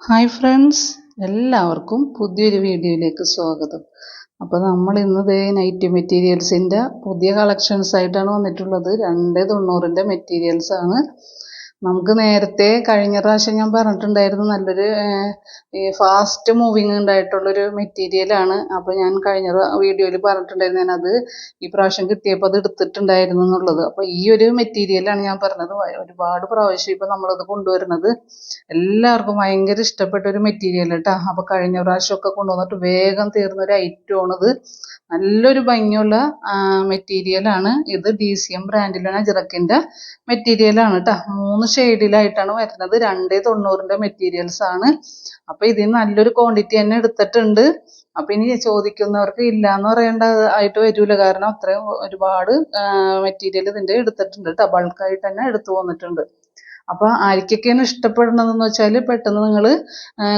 Hi friends എല്ലാവർക്കും പുതിയൊരു വീഡിയോയിലേക്ക് സ്വാഗതം. അപ്പോൾ നമ്മൾ ഇന്ന് ദേ നൈറ്റ് മെറ്റീരിയൽസിന്റെ പുതിയ കളക്ഷൻസ് ആയിട്ടാണ് വന്നിട്ടുള്ളത്. രണ്ട് തൊണ്ണൂറിന്റെ മെറ്റീരിയൽസാണ് നമുക്ക് നേരത്തെ കഴിഞ്ഞ പ്രാവശ്യം ഞാൻ പറഞ്ഞിട്ടുണ്ടായിരുന്നു നല്ലൊരു ഈ ഫാസ്റ്റ് മൂവിങ് ഉണ്ടായിട്ടുള്ളൊരു മെറ്റീരിയലാണ് അപ്പോൾ ഞാൻ കഴിഞ്ഞ വീഡിയോയിൽ പറഞ്ഞിട്ടുണ്ടായിരുന്നു ഞാനത് ഈ പ്രാവശ്യം കിട്ടിയപ്പോൾ അത് എടുത്തിട്ടുണ്ടായിരുന്നു എന്നുള്ളത്. അപ്പോൾ ഈ ഒരു മെറ്റീരിയലാണ് ഞാൻ പറഞ്ഞത്. ഒരുപാട് പ്രാവശ്യം ഇപ്പോൾ നമ്മളത് കൊണ്ടുവരുന്നത്. എല്ലാവർക്കും ഭയങ്കര ഇഷ്ടപ്പെട്ട ഒരു മെറ്റീരിയൽ കേട്ടോ അപ്പോൾ കഴിഞ്ഞ പ്രാവശ്യമൊക്കെ കൊണ്ടുവന്നിട്ട് വേഗം തീർന്ന ഒരു ഐറ്റമാണിത് നല്ലൊരു ഭംഗിയുള്ള മെറ്റീരിയലാണ് ഇത് ഡി സി എം ബ്രാൻഡിലാണ് ജിറക്കിന്റെ മെറ്റീരിയലാണ് കേട്ടോ മൂന്ന് ഷെയ്ഡിലായിട്ടാണ് വരുന്നത്. രണ്ടേ തൊണ്ണൂറിന്റെ മെറ്റീരിയൽസ് ആണ്. അപ്പോൾ ഇതിൽ നല്ലൊരു ക്വാണ്ടിറ്റി തന്നെ എടുത്തിട്ടുണ്ട്. അപ്പോൾ ഇനി ചോദിക്കുന്നവർക്ക് ഇല്ല എന്ന് പറയേണ്ട ആയിട്ട് വരില്ല കാരണം അത്രയും ഒരുപാട് മെറ്റീരിയൽ ഇതിന്റെ എടുത്തിട്ടുണ്ട്. കേട്ടോ ബൾക്കായിട്ട് തന്നെ എടുത്തു വന്നിട്ടുണ്ട്. അപ്പോൾ ആർക്കൊക്കെയാണ് ഇഷ്ടപ്പെടുന്നതെന്ന് വെച്ചാൽ പെട്ടെന്ന് നിങ്ങൾ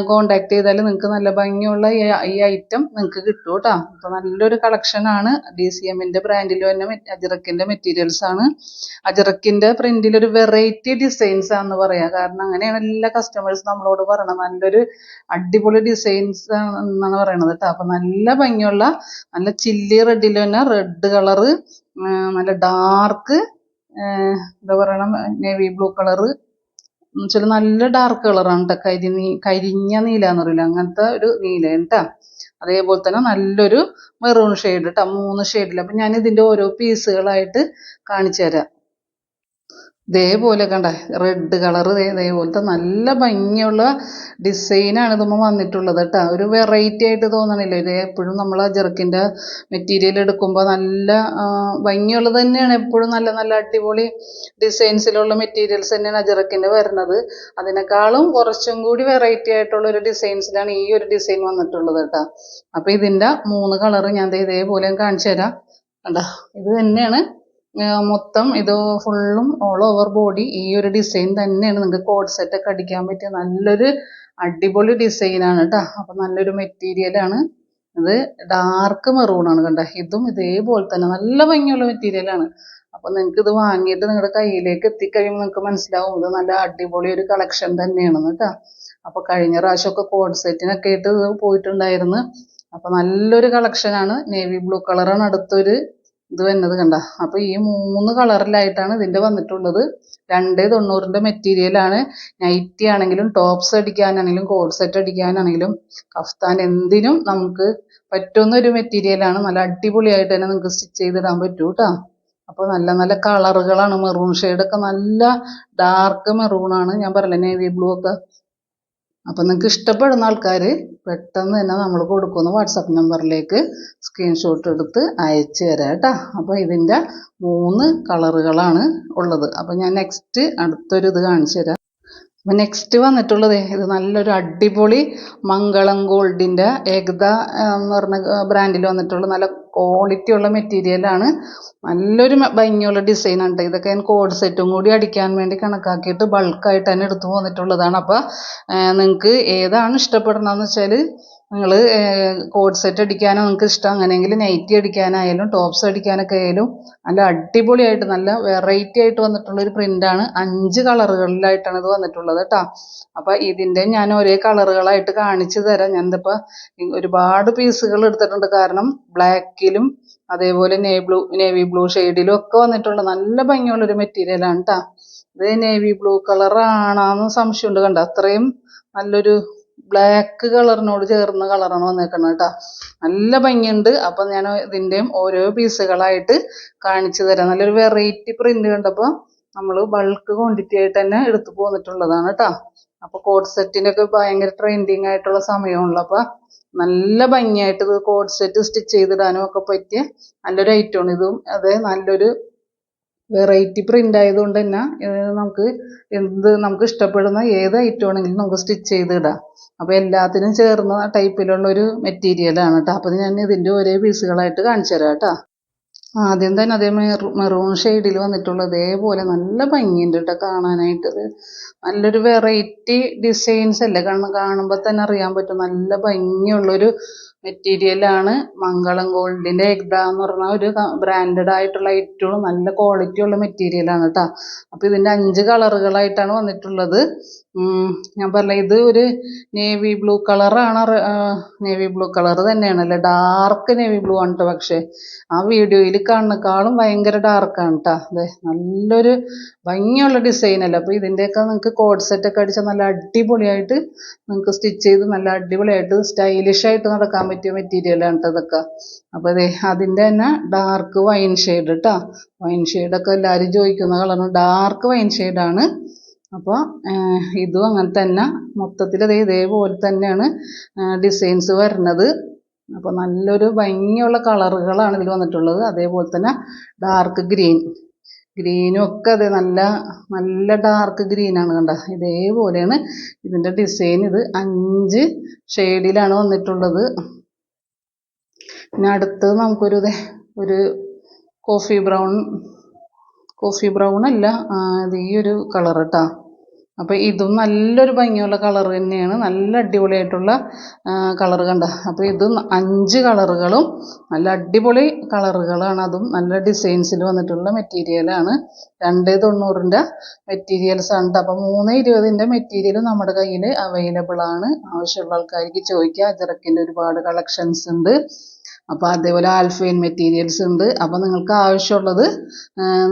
കോണ്ടാക്ട് ചെയ്താൽ നിങ്ങൾക്ക് നല്ല ഭംഗിയുള്ള ഈ ഐറ്റം നിങ്ങൾക്ക് കിട്ടും കേട്ടോ അപ്പോൾ നല്ലൊരു കളക്ഷനാണ് ഡി സി എമ്മിന്റെ ബ്രാൻഡിൽ തന്നെ അജറക്കിന്റെ മെറ്റീരിയൽസ് ആണ്. അജിറക്കിന്റെ പ്രിന്റിൽ ഒരു വെറൈറ്റി ഡിസൈൻസ് ആണെന്ന് പറയാം. കാരണം അങ്ങനെയാണ് എല്ലാ കസ്റ്റമേഴ്സ് നമ്മളോട് പറയണത്. നല്ലൊരു അടിപൊളി ഡിസൈൻസ് എന്നാണ് പറയണത് കേട്ടോ അപ്പോൾ നല്ല ഭംഗിയുള്ള നല്ല ചില്ലി റെഡിൽ തന്നെ റെഡ് കളറ് നല്ല ഡാർക്ക് എന്താ പറയണം നേവി ബ്ലൂ കളറ് എന്നുവെച്ചാൽ നല്ല ഡാർക്ക് കളറാണ് കേട്ടോ കരി നീ കരിഞ്ഞ നീല എന്ന് പറയില്ല അങ്ങനത്തെ ഒരു നീലയാണ് കേട്ടോ അതേപോലെ തന്നെ നല്ലൊരു മെറൂൺ ഷെയ്ഡ് കേട്ടോ മൂന്ന് ഷെയ്ഡിൽ അപ്പം ഞാൻ ഇതിന്റെ ഓരോ പീസുകളായിട്ട് കാണിച്ചു തരാം. ഇതേപോലെ കണ്ട റെഡ് കളർ ഇതേപോലത്തെ നല്ല ഭംഗിയുള്ള ഡിസൈനാണ് ഇതുമ്പോൾ വന്നിട്ടുള്ളത് കേട്ടോ. ഒരു വെറൈറ്റി ആയിട്ട് തോന്നണില്ല. ഇത് എപ്പോഴും നമ്മൾ ആ ജെർക്കിന്റെ മെറ്റീരിയൽ എടുക്കുമ്പോൾ നല്ല ഭംഗിയുള്ളത് തന്നെയാണ്. എപ്പോഴും നല്ല നല്ല അടിപൊളി ഡിസൈൻസിലുള്ള മെറ്റീരിയൽസ് തന്നെയാണ് അജറക്കിന്റെ വരുന്നത്. അതിനേക്കാളും കുറച്ചും കൂടി വെറൈറ്റി ആയിട്ടുള്ള ഒരു ഡിസൈൻസിലാണ് ഈ ഒരു ഡിസൈൻ വന്നിട്ടുള്ളത് കേട്ടോ. അപ്പോൾ ഇതിന്റെ മൂന്ന് കളർ ഞാൻ ഇതേപോലെ കാണിച്ചു തരാം കണ്ടോ? ഇത് തന്നെയാണ് മൊത്തം ഇത് ഫുള്ളും ഓൾ ഓവർ ബോഡി ഈ ഒരു ഡിസൈൻ തന്നെയാണ്. നിങ്ങൾക്ക് കോഡ് സെറ്റ് ഒക്കെ അടിക്കാൻ പറ്റിയ നല്ലൊരു അടിപൊളി ഡിസൈനാണ് കേട്ടോ അപ്പോൾ നല്ലൊരു മെറ്റീരിയലാണ് ഇത് ഡാർക്ക് മെറൂണാണ് കണ്ടോ. ഇതും ഇതേപോലെ തന്നെ നല്ല ഭംഗിയുള്ള മെറ്റീരിയലാണ് അപ്പോൾ നിങ്ങൾക്ക് ഇത് വാങ്ങിയിട്ട് നിങ്ങളുടെ കയ്യിലേക്ക് എത്തിക്കഴിയുമ്പോൾ നിങ്ങൾക്ക് മനസ്സിലാവും ഇത് നല്ല അടിപൊളി ഒരു കളക്ഷൻ തന്നെയാണെന്ന് കേട്ടോ അപ്പോൾ കഴിഞ്ഞ പ്രാവശ്യമൊക്കെ കോഡ് സെറ്റിനൊക്കെ ആയിട്ട് ഇത് പോയിട്ടുണ്ടായിരുന്നു. അപ്പോൾ നല്ലൊരു കളക്ഷനാണ് നേവി ബ്ലൂ കളറാണ് അടുത്തൊരു ഇത് വരുന്നത് കണ്ട. അപ്പോൾ ഈ മൂന്ന് കളറിലായിട്ടാണ് ഇതിന്റെ വന്നിട്ടുള്ളത്. രണ്ടേ തൊണ്ണൂറിന്റെ മെറ്റീരിയലാണ് നൈറ്റി ആണെങ്കിലും ടോപ്സ് അടിക്കാനാണെങ്കിലും കോഡ് സെറ്റ് അടിക്കാനാണെങ്കിലും കഫ്താൻ എന്തിനും നമുക്ക് പറ്റുന്ന ഒരു മെറ്റീരിയലാണ് നല്ല അടിപൊളിയായിട്ട് തന്നെ നിങ്ങൾക്ക് സ്റ്റിച്ച് ചെയ്തിടാൻ പറ്റും കേട്ടോ അപ്പോൾ നല്ല നല്ല കളറുകളാണ് മെറൂൺ ഷെയ്ഡൊക്കെ നല്ല ഡാർക്ക് മെറൂൺ ആണ്. ഞാൻ പറഞ്ഞില്ലേ നേവി ബ്ലൂ ഒക്കെ. അപ്പം നിങ്ങൾക്ക് ഇഷ്ടപ്പെടുന്ന ആൾക്കാർ പെട്ടെന്ന് തന്നെ നമ്മൾ കൊടുക്കുന്ന വാട്സപ്പ് നമ്പറിലേക്ക് സ്ക്രീൻഷോട്ട് എടുത്ത് അയച്ചു തരാം കേട്ടോ അപ്പോൾ ഇതിന്റെ മൂന്ന് കളറുകളാണ് ഉള്ളത്. അപ്പോൾ ഞാൻ നെക്സ്റ്റ് അടുത്തൊരു ഇത് കാണിച്ചു തരാം. അപ്പോൾ നെക്സ്റ്റ് വന്നിട്ടുള്ളത് ഇത് നല്ലൊരു അടിപൊളി മംഗളം ഗോൾഡിന്റെ ഏകത എന്ന് പറഞ്ഞ ബ്രാൻഡിൽ വന്നിട്ടുള്ള നല്ല ക്വാളിറ്റി ഉള്ള മെറ്റീരിയലാണ് നല്ലൊരു ഭംഗിയുള്ള ഡിസൈനാണ് ട്ടോ. ഇതൊക്കെ ഞാൻ കോഡ് സെറ്റും കൂടി അടിക്കാൻ വേണ്ടി കണക്കാക്കിയിട്ട് ബൾക്കായിട്ട് തന്നെ എടുത്തു വന്നിട്ടുള്ളതാണ് അപ്പോൾ നിങ്ങൾക്ക് ഏതാണ് ഇഷ്ടപ്പെടുന്നതെന്ന് വെച്ചാൽ നിങ്ങൾ കോഡ് സെറ്റ് അടിക്കാനോ നിങ്ങൾക്ക് ഇഷ്ടം അങ്ങനെയെങ്കിൽ നൈറ്റി അടിക്കാനായാലും ടോപ്സ് അടിക്കാനൊക്കെ ആയാലും നല്ല അടിപൊളിയായിട്ട് നല്ല വെറൈറ്റി ആയിട്ട് വന്നിട്ടുള്ള ഒരു പ്രിന്റാണ് അഞ്ച് കളറുകളിലായിട്ടാണ് ഇത് വന്നിട്ടുള്ളത് കേട്ടോ അപ്പോൾ ഇതിന്റെ ഞാൻ ഒരേ കളറുകളായിട്ട് കാണിച്ചു തരാം. ഞാനിതിപ്പോൾ ഒരുപാട് പീസുകൾ എടുത്തിട്ടുണ്ട്. കാരണം ബ്ലാക്കിലും അതേപോലെ നേവി ബ്ലൂ നേവി ബ്ലൂ ഷെയ്ഡിലും ഒക്കെ വന്നിട്ടുള്ള നല്ല ഭംഗിയുള്ളൊരു മെറ്റീരിയലാണ് കേട്ടോ ഇത് നേവി ബ്ലൂ കളറാണോന്ന് സംശയമുണ്ട് കണ്ടോ? അത്രയും നല്ലൊരു ബ്ലാക്ക് കളറിനോട് ചേർന്ന കളറാണ് വന്നേക്കുന്നത് കേട്ടോ നല്ല ഭംഗിയുണ്ട്. അപ്പം ഞാൻ ഇതിന്റെയും ഓരോ പീസുകളായിട്ട് കാണിച്ചു തരാം. നല്ലൊരു വെറൈറ്റി പ്രിന്റ് കണ്ടപ്പോൾ നമ്മൾ ബൾക്ക് ക്വാണ്ടിറ്റി ആയിട്ട് തന്നെ എടുത്തു പോന്നിട്ടുള്ളതാണ് കേട്ടോ അപ്പോൾ കോഡ് സെറ്റിനൊക്കെ ഭയങ്കര ട്രെൻഡിങ് ആയിട്ടുള്ള സമയമാണല്ലോ. അപ്പോൾ നല്ല ഭംഗിയായിട്ട് ഇത് കോഡ് സെറ്റ് സ്റ്റിച്ച് ചെയ്തിടാനും ഒക്കെ പറ്റിയ നല്ലൊരു ഐറ്റമാണ് ഇതും അതെ നല്ലൊരു വെറൈറ്റി പ്രിന്റ് ആയതുകൊണ്ട് തന്നെ നമുക്ക് എന്ത് നമുക്ക് ഇഷ്ടപ്പെടുന്ന ഏത് ഐറ്റം ആണെങ്കിലും നമുക്ക് സ്റ്റിച്ച് ചെയ്ത് ഇടാം. അപ്പോൾ എല്ലാത്തിനും ചേർന്ന ടൈപ്പിലുള്ള ഒരു മെറ്റീരിയലാണ് കേട്ടോ അപ്പോൾ ഞാൻ ഇതിന്റെ ഒരേ പീസുകളായിട്ട് കാണിച്ചു തരാം കേട്ടോ ആദ്യം തന്നെ അതേ മെറൂൺ ഷെയ്ഡിൽ വന്നിട്ടുള്ള ഇതേപോലെ നല്ല ഭംഗിയുണ്ട് കേട്ടോ കാണാനായിട്ട്. നല്ലൊരു വെറൈറ്റി ഡിസൈൻസ് അല്ലേ? കാണുമ്പോൾ തന്നെ അറിയാൻ പറ്റും നല്ല ഭംഗിയുള്ളൊരു മെറ്റീരിയലാണ് മംഗളം ഗോൾഡിന്റെ എഗ്ദ എന്ന് പറഞ്ഞ ഒരു ബ്രാൻഡഡ് ആയിട്ടുള്ള ഏറ്റവും നല്ല ക്വാളിറ്റി ഉള്ള മെറ്റീരിയലാണ് കേട്ടോ അപ്പോൾ ഇതിന്റെ അഞ്ച് കളറുകളായിട്ടാണ് വന്നിട്ടുള്ളത്. ഞാൻ പറഞ്ഞ ഇത് ഒരു നേവി ബ്ലൂ കളറാണ് നേവി ബ്ലൂ കളർ തന്നെയാണ് അല്ലെ? ഡാർക്ക് നേവി ബ്ലൂ ആണ് കേട്ടോ പക്ഷേ. ആ വീഡിയോയിൽ കാണുന്നേക്കാളും ഭയങ്കര ഡാർക്കാണ് കേട്ടോ അതെ നല്ലൊരു ഭംഗിയുള്ള ഡിസൈൻ അല്ലേ? അപ്പോൾ ഇതിന്റെയൊക്കെ നിങ്ങൾക്ക് കോഡ് സെറ്റൊക്കെ അടിച്ചാൽ നല്ല അടിപൊളിയായിട്ട് നിങ്ങൾക്ക് സ്റ്റിച്ച് ചെയ്ത് നല്ല അടിപൊളിയായിട്ട് സ്റ്റൈലിഷ് ആയിട്ട് നടക്കാൻ പറ്റിയ മെറ്റീരിയലാണ് കേട്ടോ ഇതൊക്കെ അപ്പോൾ അതെ അതിന്റെ തന്നെ ഡാർക്ക് വൈൻ ഷെയ്ഡ് കേട്ടോ വൈൻ ഷെയ്ഡൊക്കെ എല്ലാവരും ചോദിക്കുന്ന കളറാണ് ഡാർക്ക് വൈൻ ഷെയ്ഡാണ് അപ്പോൾ ഇതും അങ്ങനെ തന്നെ. മൊത്തത്തിൽ ദേ ഇതേപോലെ തന്നെയാണ് ഡിസൈൻസ് വരുന്നത്. അപ്പോൾ നല്ലൊരു ഭംഗിയുള്ള കളറുകളാണ് ഇതിൽ വന്നിട്ടുള്ളത്. അതേപോലെ തന്നെ ഡാർക്ക് ഗ്രീൻ ഗ്രീനും ഒക്കെ അതെ നല്ല നല്ല ഡാർക്ക് ഗ്രീനാണ് കണ്ട. ഇതേപോലെയാണ് ഇതിന്റെ ഡിസൈൻ ഇത് അഞ്ച് ഷെയ്ഡിലാണ് വന്നിട്ടുള്ളത്. പിന്നെ അടുത്തത് നമുക്കൊരു ഒരു കോഫി ബ്രൗൺ കോഫി ബ്രൗൺ അല്ല ഈ ഒരു കളർ കേട്ടോ അപ്പോൾ ഇതും നല്ലൊരു ഭംഗിയുള്ള കളർ തന്നെയാണ് നല്ല അടിപൊളിയായിട്ടുള്ള കളർ കണ്ട. അപ്പോൾ ഇത് അഞ്ച് കളറുകളും നല്ല അടിപൊളി കളറുകളാണ് അതും നല്ല ഡിസൈൻസിൽ വന്നിട്ടുള്ള മെറ്റീരിയലാണ് രണ്ട് തൊണ്ണൂറിന്റെ മെറ്റീരിയൽസ് ഉണ്ട് അപ്പം അപ്പോൾ മൂന്ന് ഇരുപതിന്റെ മെറ്റീരിയൽ നമ്മുടെ കയ്യിൽ അവൈലബിൾ ആണ്. ആവശ്യമുള്ള ആൾക്കാർക്ക് ചോദിക്കുക അജറക്കിന്റെ ഒരുപാട് കളക്ഷൻസ് ഉണ്ട്. അപ്പോൾ അതേപോലെ ആൽഫൈൻ മെറ്റീരിയൽസ് ഉണ്ട്. അപ്പോൾ നിങ്ങൾക്ക് ആവശ്യമുള്ളത്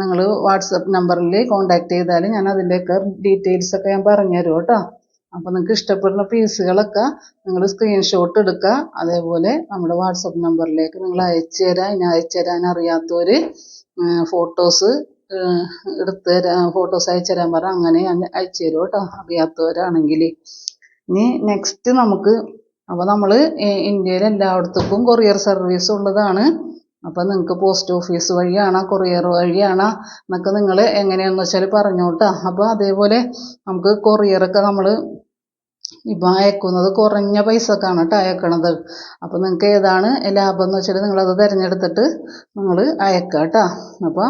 നിങ്ങൾ വാട്സപ്പ് നമ്പറിൽ കോൺടാക്ട് ചെയ്താൽ ഞാൻ അതിന്റെയൊക്കെ ഡീറ്റെയിൽസ് ഒക്കെ ഞാൻ പറഞ്ഞുതരും കേട്ടോ. അപ്പോൾ നിങ്ങൾക്ക് ഇഷ്ടപ്പെടുന്ന പീസുകളൊക്കെ നിങ്ങൾ സ്ക്രീൻഷോട്ട് എടുക്കുക. അതേപോലെ നമ്മുടെ വാട്സപ്പ് നമ്പറിലേക്ക് നിങ്ങൾ അയച്ചു തരാം. ഇനി അയച്ചു തരാൻ അറിയാത്തവർ ഫോട്ടോസ് എടുത്ത് തരാൻ ഫോട്ടോസ് അയച്ചു തരാൻ പറഞ്ഞാൽ അങ്ങനെ അയച്ചു തരും കേട്ടോ. അറിയാത്തവരാണെങ്കിൽ ഇനി നെക്സ്റ്റ് നമുക്ക് അപ്പോൾ നമ്മൾ ഇന്ത്യയിൽ എല്ലായിടത്തേക്കും കൊറിയർ സർവീസ് ഉള്ളതാണ്. അപ്പോൾ നിങ്ങൾക്ക് പോസ്റ്റ് ഓഫീസ് വഴിയാണോ കൊറിയർ വഴിയാണോ എന്നൊക്കെ നിങ്ങൾ എങ്ങനെയാണെന്ന് വെച്ചാൽ പറഞ്ഞോട്ടോ അപ്പോൾ അതേപോലെ നമുക്ക് കൊറിയറൊക്കെ നമ്മൾ ഇപ്പം അയക്കുന്നത് കുറഞ്ഞ പൈസക്കാണ് കേട്ടോ അയക്കണത്. അപ്പോൾ നിങ്ങൾക്ക് ഏതാണ് ലാഭം എന്ന് വെച്ചാൽ നിങ്ങളത് തിരഞ്ഞെടുത്തിട്ട് നിങ്ങൾ അയക്കുക കേട്ടോ അപ്പോൾ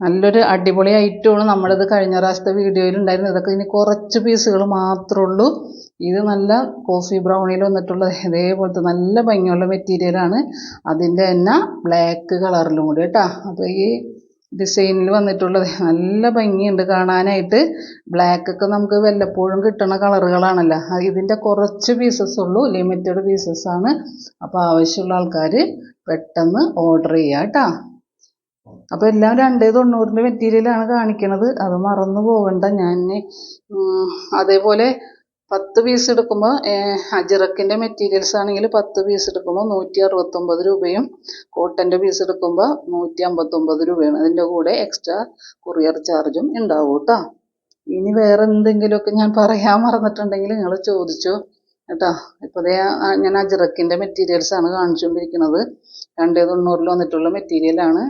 നല്ലൊരു അടിപൊളി ഐറ്റമാണ് നമ്മളിത് കഴിഞ്ഞ പ്രാവശ്യത്തെ വീഡിയോയിൽ ഉണ്ടായിരുന്നു ഇതൊക്കെ ഇനി കുറച്ച് പീസുകൾ മാത്രമേ ഉള്ളൂ. ഇത് നല്ല കോഫി ബ്രൗണിൽ വന്നിട്ടുള്ള ഇതേപോലത്തെ നല്ല ഭംഗിയുള്ള മെറ്റീരിയലാണ് അതിന്റെ തന്നെ ബ്ലാക്ക് കളറിലും കൂടി കേട്ടോ. അപ്പോൾ ഈ ഡിസൈനിൽ വന്നിട്ടുള്ളത് നല്ല ഭംഗിയുണ്ട് കാണാനായിട്ട്. ബ്ലാക്ക് ഒക്കെ നമുക്ക് വല്ലപ്പോഴും കിട്ടുന്ന കളറുകളാണല്ലോ ഇതിന്റെ കുറച്ച് പീസസ് ഉള്ളൂ ലിമിറ്റഡ് പീസസ് ആണ്. അപ്പോൾ ആവശ്യമുള്ള ആൾക്കാർ പെട്ടെന്ന് ഓർഡർ ചെയ്യാം കേട്ടോ. അപ്പോൾ എല്ലാം രണ്ടേ തൊണ്ണൂറിന്റെ മെറ്റീരിയലാണ് കാണിക്കണത്. അത് മറന്നു പോകണ്ട ഞാൻ അതേപോലെ പത്ത് പീസ് എടുക്കുമ്പോൾ അജിറക്കിന്റെ മെറ്റീരിയൽസ് ആണെങ്കിൽ പത്ത് പീസ് എടുക്കുമ്പോൾ നൂറ്റി അറുപത്തൊമ്പത് രൂപയും കോട്ടന്റെ പീസ് എടുക്കുമ്പോൾ നൂറ്റി അമ്പത്തൊമ്പത് രൂപയാണ്. അതിന്റെ കൂടെ എക്സ്ട്രാ കൊറിയർ ചാർജും ഉണ്ടാവും കേട്ടോ. ഇനി വേറെ എന്തെങ്കിലുമൊക്കെ ഞാൻ പറയാൻ മറന്നിട്ടുണ്ടെങ്കിൽ നിങ്ങൾ ചോദിച്ചോ കേട്ടോ. ഇപ്പോൾ ഞാൻ അജിറക്കിന്റെ മെറ്റീരിയൽസ് ആണ് കാണിച്ചുകൊണ്ടിരിക്കുന്നത്. രണ്ടേ തൊണ്ണൂറിൽ വന്നിട്ടുള്ള മെറ്റീരിയലാണ്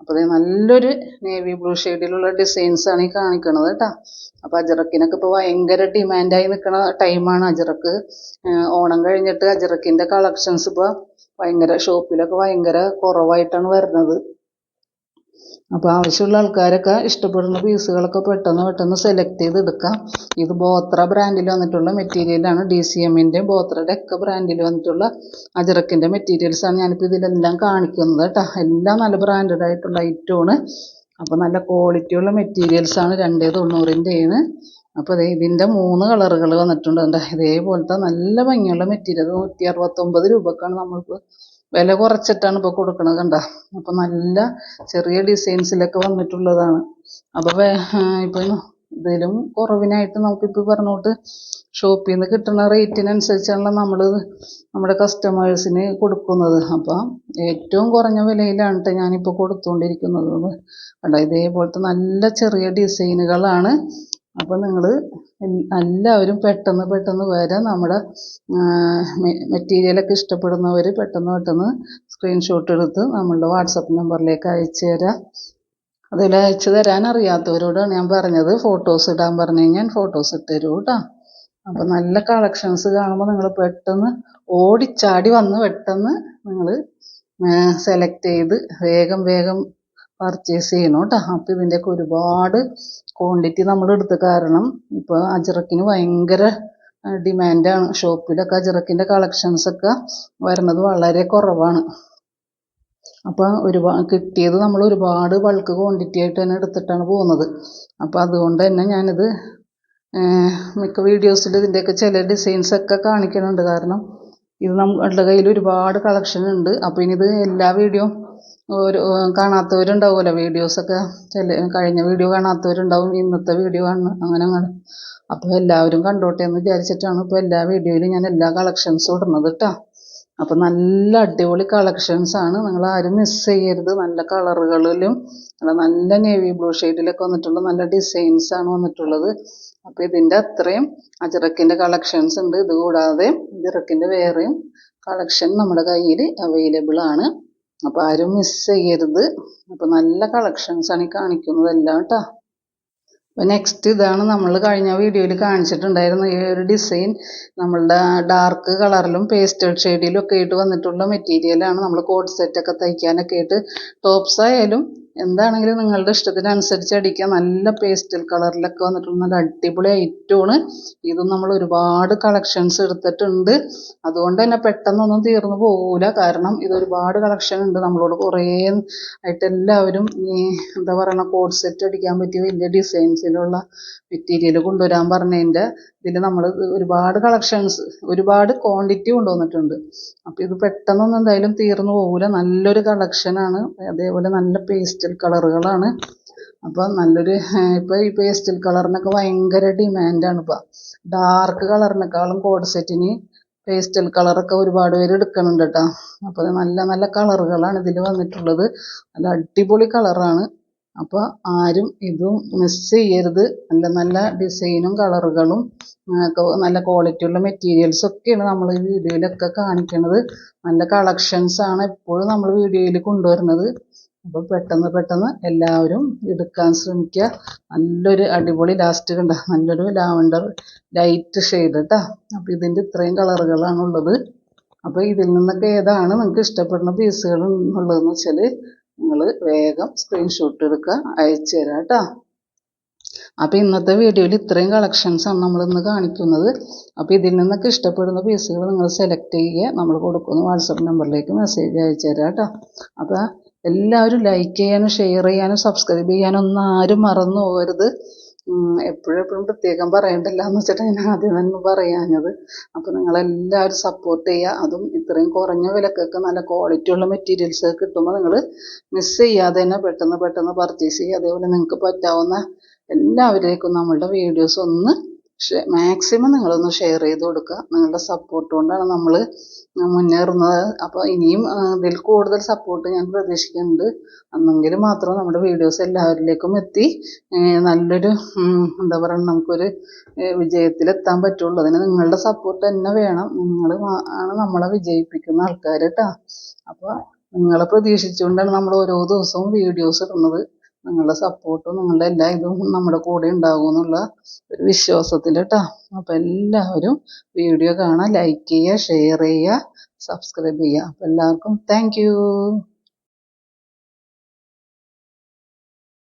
അപ്പോൾ ഇത് നല്ലൊരു നേവി ബ്ലൂ ഷെയ്ഡിലുള്ള ഡിസൈൻസ് ആണ് ഈ കാണിക്കണത് കേട്ടോ. അപ്പോൾ അജറക്കിനൊക്കെ ഇപ്പോൾ ഭയങ്കര ഡിമാൻഡായി നിൽക്കുന്ന ടൈമാണ് അജറക്ക്. ഓണം കഴിഞ്ഞിട്ട് അജറക്കിന്റെ കളക്ഷൻസ് ഇപ്പോൾ ഭയങ്കര ഷോപ്പിലൊക്കെ ഭയങ്കര കുറവായിട്ടാണ് വരുന്നത്. അപ്പോൾ ആവശ്യമുള്ള ആൾക്കാരൊക്കെ ഇഷ്ടപ്പെടുന്ന പീസുകളൊക്കെ പെട്ടെന്ന് പെട്ടെന്ന് സെലക്ട് ചെയ്ത് എടുക്കാം ഇത് ബോത്ര ബ്രാൻഡിൽ വന്നിട്ടുള്ള മെറ്റീരിയലാണ് ഡി സി എമ്മിന്റെ ബോത്രയുടെ ഒക്കെ ബ്രാൻഡിൽ വന്നിട്ടുള്ള അജറക്കിന്റെ മെറ്റീരിയൽസാണ് ഞാനിപ്പോൾ ഇതിലെല്ലാം കാണിക്കുന്നത് കേട്ടോ. എല്ലാം നല്ല ബ്രാൻഡഡ് ആയിട്ടുള്ള ഐറ്റമാണ് അപ്പോൾ നല്ല ക്വാളിറ്റിയുള്ള മെറ്റീരിയൽസാണ് രണ്ടേ തൊണ്ണൂറിന്റെയാണ്. അപ്പോൾ അതെ ഇതിന്റെ മൂന്ന് കളറുകൾ വന്നിട്ടുണ്ട്. ഇതേപോലത്തെ നല്ല ഭംഗിയുള്ള മെറ്റീരിയൽ നൂറ്റി അറുപത്തൊമ്പത് രൂപക്കാണ് നമ്മൾക്ക് വില കുറച്ചിട്ടാണ് ഇപ്പോൾ കൊടുക്കുന്നത് കണ്ടോ? അപ്പോൾ നല്ല ചെറിയ ഡിസൈൻസിലൊക്കെ വന്നിട്ടുള്ളതാണ്. അപ്പോൾ ഇപ്പം ഇതിലും കുറവിനായിട്ട് നമുക്കിപ്പോൾ പറഞ്ഞോട്ട് ഷോപ്പിൽ നിന്ന് കിട്ടുന്ന റേറ്റിനനുസരിച്ചാണല്ലോ നമ്മൾ നമ്മുടെ കസ്റ്റമേഴ്സിന് കൊടുക്കുന്നത്. അപ്പോൾ ഏറ്റവും കുറഞ്ഞ വിലയിലാണ് കേട്ടോ ഞാനിപ്പോൾ കൊടുത്തുകൊണ്ടിരിക്കുന്നത് കണ്ട? ഇതേപോലത്തെ നല്ല ചെറിയ ഡിസൈനുകളാണ് അപ്പോൾ നിങ്ങൾ എല്ലാവരും പെട്ടെന്ന് പെട്ടെന്ന് വരാം. നമ്മുടെ മെറ്റീരിയലൊക്കെ ഇഷ്ടപ്പെടുന്നവർ പെട്ടെന്ന് പെട്ടെന്ന് സ്ക്രീൻഷോട്ട് എടുത്ത് നമ്മളുടെ വാട്സപ്പ് നമ്പറിലേക്ക് അയച്ചു തരാം. അതിൽ അയച്ചു തരാൻ അറിയാത്തവരോടാണ് ഞാൻ പറഞ്ഞത്. ഫോട്ടോസ് ഇടാൻ പറഞ്ഞു കഴിഞ്ഞാൽ ഫോട്ടോസ് ഇട്ട് തരൂ കേട്ടോ അപ്പോൾ നല്ല കളക്ഷൻസ് കാണുമ്പോൾ നിങ്ങൾ പെട്ടെന്ന് ഓടിച്ചാടി വന്ന് പെട്ടെന്ന് നിങ്ങൾ സെലക്ട് ചെയ്ത് വേഗം വേഗം പർച്ചേസ് ചെയ്യണം കേട്ടോ. അപ്പോൾ ഇതിന്റെയൊക്കെ ഒരുപാട് ക്വാണ്ടിറ്റി നമ്മൾ എടുത്ത. കാരണം ഇപ്പോൾ അജറക്കിന് ഭയങ്കര ഡിമാൻഡാണ് ഷോപ്പിലൊക്കെ അജറക്കിന്റെ കളക്ഷൻസൊക്കെ വരുന്നത് വളരെ കുറവാണ്. അപ്പോൾ ഒരുപാട് കിട്ടിയത് നമ്മൾ ഒരുപാട് ബൾക്ക് ക്വാണ്ടിറ്റി ആയിട്ട് തന്നെ എടുത്തിട്ടാണ് പോകുന്നത്. അപ്പോൾ അതുകൊണ്ട് തന്നെ ഞാനിത് മിക്ക വീഡിയോസിൽ ഇതിന്റെയൊക്കെ ചില ഡിസൈൻസ് ഒക്കെ കാണിക്കുന്നുണ്ട്. കാരണം ഇത് നമ്മളുടെ കയ്യിൽ ഒരുപാട് കളക്ഷൻ ഉണ്ട്. അപ്പോൾ ഇനി ഇത് എല്ലാ വീഡിയോ ഒരു കാണാത്തവരുണ്ടാവുമല്ലോ വീഡിയോസൊക്കെ. ചില കഴിഞ്ഞ വീഡിയോ കാണാത്തവരുണ്ടാവും ഇന്നത്തെ വീഡിയോ കാണുന്ന അങ്ങനെ അങ്ങനെ അപ്പോൾ എല്ലാവരും കണ്ടോട്ടെ എന്ന് വിചാരിച്ചിട്ടാണ് ഇപ്പോൾ എല്ലാ വീഡിയോയിലും ഞാൻ എല്ലാ കളക്ഷൻസും ഇടുന്നത് കേട്ടോ അപ്പോൾ നല്ല അടിപൊളി കളക്ഷൻസ് ആണ് നിങ്ങൾ ആരും മിസ് ചെയ്യരുത്. നല്ല കളറുകളിലും നല്ല നല്ല നേവി ബ്ലൂ ഷെയ്ഡിലൊക്കെ വന്നിട്ടുള്ള നല്ല ഡിസൈൻസ് ആണ് വന്നിട്ടുള്ളത്. അപ്പോൾ ഇതിന്റെ അത്രയും അജറക്കിന്റെ കളക്ഷൻസ് ഉണ്ട്. ഇത് കൂടാതെ അജറക്കിന്റെ വേറെയും കളക്ഷൻ നമ്മുടെ കയ്യിൽ അവൈലബിൾ ആണ്. അപ്പോൾ ആരും മിസ് ചെയ്യരുത്. അപ്പോൾ നല്ല കളക്ഷൻസ് ആണ് ഈ കാണിക്കുന്നതെല്ലാം കേട്ടോ. അപ്പോൾ നെക്സ്റ്റ് ഇതാണ് നമ്മൾ കഴിഞ്ഞ വീഡിയോയിൽ കാണിച്ചിട്ടുണ്ടായിരുന്ന ഈ ഒരു ഡിസൈൻ നമ്മളുടെ ഡാർക്ക് കളറിലും പേസ്റ്റൽ ഷെയ്ഡിലും ഒക്കെ ആയിട്ട് വന്നിട്ടുള്ള മെറ്റീരിയലാണ് നമ്മൾ കോഡ് സെറ്റൊക്കെ തയ്ക്കാനൊക്കെ ആയിട്ട്. ടോപ്സ് ആയാലും എന്താണെങ്കിലും നിങ്ങളുടെ ഇഷ്ടത്തിനനുസരിച്ച് അടിക്കാം നല്ല പേസ്റ്റൽ കളറിലൊക്കെ വന്നിട്ടുള്ള നല്ല അടിപൊളി ഐറ്റമാണ് ഇതും നമ്മൾ ഒരുപാട് കളക്ഷൻസ് എടുത്തിട്ടുണ്ട്. അതുകൊണ്ട് തന്നെ പെട്ടെന്നൊന്നും തീർന്നു പോകില്ല കാരണം ഇത് ഒരുപാട് കളക്ഷൻ ഉണ്ട്. നമ്മളോട് കുറേ ആയിട്ട് എല്ലാവരും ഈ എന്താ പറയുക കോഡ് സെറ്റ് അടിക്കാൻ പറ്റിയ വലിയ ഡിസൈൻസിലുള്ള മെറ്റീരിയൽ കൊണ്ടുവരാൻ പറഞ്ഞതിന്റെ ഇതിൽ നമ്മൾ ഒരുപാട് കളക്ഷൻസ് ഒരുപാട് ക്വാണ്ടിറ്റി കൊണ്ടുവന്നിട്ടുണ്ട്. അപ്പൊ ഇത് പെട്ടെന്നൊന്നും എന്തായാലും തീർന്നു പോകില്ല നല്ലൊരു കളക്ഷനാണ് അതേപോലെ നല്ല പേസ്റ്റൽ കളറുകളാണ് അപ്പൊ നല്ലൊരു ഇപ്പോൾ ഈ പേസ്റ്റൽ കളറിനൊക്കെ ഭയങ്കര ഡിമാൻഡാണ് ഇപ്പോൾ ഡാർക്ക് കളറിനേക്കാളും കോഡ് സെറ്റിന് പേസ്റ്റൽ കളറൊക്കെ ഒരുപാട് പേര് എടുക്കുന്നുണ്ട് കേട്ടോ. അപ്പോൾ നല്ല നല്ല കളറുകളാണ് ഇതിൽ വന്നിട്ടുള്ളത്. നല്ല അടിപൊളി കളറാണ് അപ്പോൾ ആരും ഇതും മിസ് ചെയ്യരുത്. നല്ല നല്ല ഡിസൈനും കളറുകളും നല്ല ക്വാളിറ്റി ഉള്ള മെറ്റീരിയൽസ് ഒക്കെയാണ് നമ്മൾ ഈ വീഡിയോയിലൊക്കെ കാണിക്കുന്നത് നല്ല കളക്ഷൻസ് ആണ് എപ്പോഴും നമ്മൾ വീഡിയോയിൽ കൊണ്ടുവരുന്നത്. അപ്പോൾ പെട്ടെന്ന് പെട്ടെന്ന് എല്ലാവരും എടുക്കാൻ ശ്രമിക്കുക. നല്ലൊരു അടിപൊളി ലാസ്റ്റ് കണ്ട നല്ലൊരു ലാവണ്ടർ ലൈറ്റ് ഷെയ്ഡ് കേട്ടോ അപ്പോൾ ഇതിന്റെ ഇത്രയും കളറുകളാണ് ഉള്ളത്. അപ്പോൾ ഇതിൽ നിന്നൊക്കെ ഏതാണ് നിങ്ങൾക്ക് ഇഷ്ടപ്പെടുന്ന പീസുകൾ ഉള്ളതെന്ന് വെച്ചാൽ നിങ്ങൾ വേഗം സ്ക്രീൻഷോട്ട് എടുക്കുക അയച്ചു തരാം കേട്ടോ. അപ്പോൾ ഇന്നത്തെ വീഡിയോയിൽ ഇത്രയും കളക്ഷൻസ് ആണ് നമ്മൾ ഇന്ന് കാണിക്കുന്നത്. അപ്പോൾ ഇതിൽ നിന്നൊക്കെ ഇഷ്ടപ്പെടുന്ന പീസുകൾ നിങ്ങൾ സെലക്ട് ചെയ്യുക. നമ്മൾ കൊടുക്കുന്ന വാട്സപ്പ് നമ്പറിലേക്ക് മെസ്സേജ് അയച്ചു തരാം കേട്ടോ. അപ്പോൾ എല്ലാവരും ലൈക്ക് ചെയ്യാനും ഷെയർ ചെയ്യാനും സബ്സ്ക്രൈബ് ചെയ്യാനും ഒന്നും ആരും മറന്നു പോകരുത്. എപ്പോഴും എപ്പോഴും പ്രത്യേകം പറയണ്ടല്ലോ എന്ന് വെച്ചിട്ട് ഞാൻ ആദ്യം തന്നെ പറയാഞ്ഞത്. അപ്പോൾ നിങ്ങളെല്ലാവരും സപ്പോർട്ട് ചെയ്യുക. അതും ഇത്രയും കുറഞ്ഞ വിലക്കൊക്കെ നല്ല ക്വാളിറ്റി ഉള്ള മെറ്റീരിയൽസ് കിട്ടുമ്പോൾ നിങ്ങൾ മിസ് ചെയ്യാതെ തന്നെ പെട്ടെന്ന് പെട്ടെന്ന് പർച്ചേസ് ചെയ്യുക. അതേപോലെ നിങ്ങൾക്ക് പറ്റാവുന്ന എല്ലാവരിലേക്കും നമ്മളുടെ വീഡിയോസ് ഒന്ന് മാക്സിമം നിങ്ങളൊന്ന് ഷെയർ ചെയ്ത് കൊടുക്കുക. നിങ്ങളുടെ സപ്പോർട്ട് കൊണ്ടാണ് നമ്മൾ മുന്നേറുന്നത് അപ്പോൾ ഇനിയും ഇതിൽ കൂടുതൽ സപ്പോർട്ട് ഞാൻ പ്രതീക്ഷിക്കുന്നുണ്ട്. അന്നെങ്കിൽ മാത്രം നമ്മുടെ വീഡിയോസ് എല്ലാവരിലേക്കും എത്തി. നല്ലൊരു എന്താ പറയുക നമുക്കൊരു വിജയത്തിലെത്താൻ പറ്റുള്ളൂ. അതിന് നിങ്ങളുടെ സപ്പോർട്ട് തന്നെ വേണം. നിങ്ങൾ ആണ് നമ്മളെ വിജയിപ്പിക്കുന്ന ആൾക്കാർ കേട്ടോ അപ്പോൾ നിങ്ങളെ പ്രതീക്ഷിച്ചുകൊണ്ടാണ് നമ്മൾ ഓരോ ദിവസവും വീഡിയോസ് ഇടുന്നത്. നിങ്ങളുടെ സപ്പോർട്ടും നിങ്ങളുടെ എല്ലാ ഇതും നമ്മുടെ കൂടെ ഉണ്ടാകും എന്നുള്ള ഒരു വിശ്വാസത്തിൽ കേട്ടോ അപ്പോൾ എല്ലാവരും വീഡിയോ കാണുക ലൈക്ക് ചെയ്യുക ഷെയർ ചെയ്യുക സബ്സ്ക്രൈബ് ചെയ്യുക. അപ്പോൾ എല്ലാവർക്കും താങ്ക്